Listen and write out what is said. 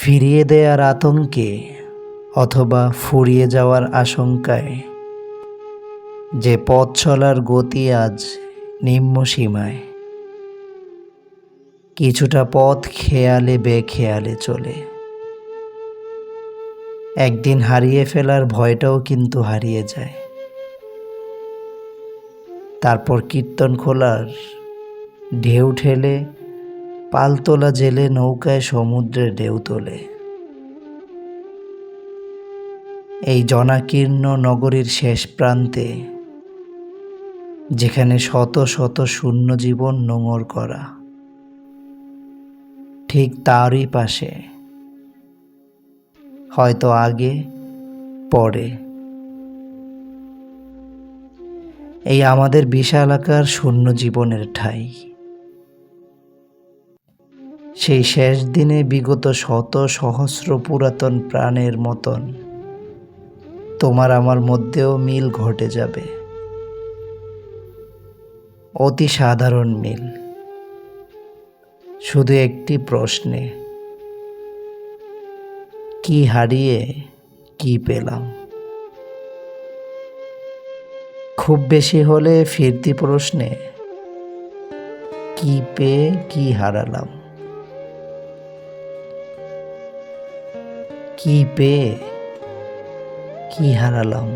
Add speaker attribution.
Speaker 1: ফিরিয়ে দেয়ার আতঙ্কে অথবা ফুরিয়ে যাওয়ার আশঙ্কায়। যে পথ চলার গতি আজ নিম্ন সীমায়। কিছুটা পথ খেয়ালে বেখেয়ালে চলে। একদিন হারিয়ে ফেলার ভয়টাও কিন্তু হারিয়ে যায়। তারপর কীর্তন খোলার ঢেউ ঠেলে পালতোলা জেলে নৌকায় সমুদ্রে ঢেউ তোলে। এই জনাকীর্ণ নগরীর শেষ প্রান্তে, যেখানে শত শত শূন্য জীবন নোঙর করা, ঠিক তারই পাশে, হয়তো আগে, পরে। এই আমাদের বিশালাকার শূন্য জীবনের ঠাই। সেই শেষ দিনে বিগত শত সহস্র পুরাতন প্রাণের মতন তোমার আমার মধ্যেও মিল ঘটে যাবে। অতি সাধারণ মিল। শুধু একটি প্রশ্নে, কি হারিয়ে কি পেলাম? খুব বেশি হলে ফিরতি প্রশ্নে, কি পেয়ে কি হারালাম? কি পেয়ে কি হারালাম?